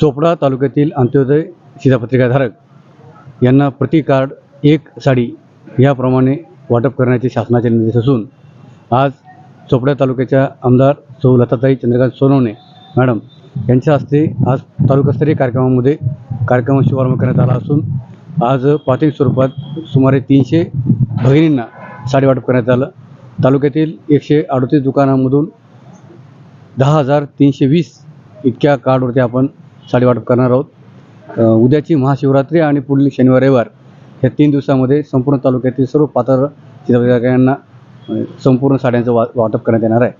चोपडा तालुक्यातील अंत्योदय शिधापत्रिकाधारक यांना प्रति कार्ड एक साडी याप्रमाणे वाटप करण्याचे शासनाचे निर्देश असून आज चोपडा तालुक्याच्या आमदार सौ लताताई चंद्रकांत सोनवणे मॅडम यांच्या हस्ते आज तालुकास्तरीय कार्यक्रमामध्ये कार्यक्रम शुभारंभ करण्यात आला असून आज प्राथमिक स्वरूपात सुमारे तीनशे भगिनींना साडी वाटप करण्यात आलं. तालुक्यातील एकशे अडतीस दुकानांमधून दहा हजार तीनशे वीस इतक्या कार्डवरती आपण साडी वाटप करणार आहोत. उद्याची महाशिवरात्री आणि पुढील शनिवार रविवार या तीन दिवसामध्ये संपूर्ण तालुक्यातील सर्व पात्र चित्रपटकारांना संपूर्ण साड्यांचं वा वाटप करण्यात येणार आहे.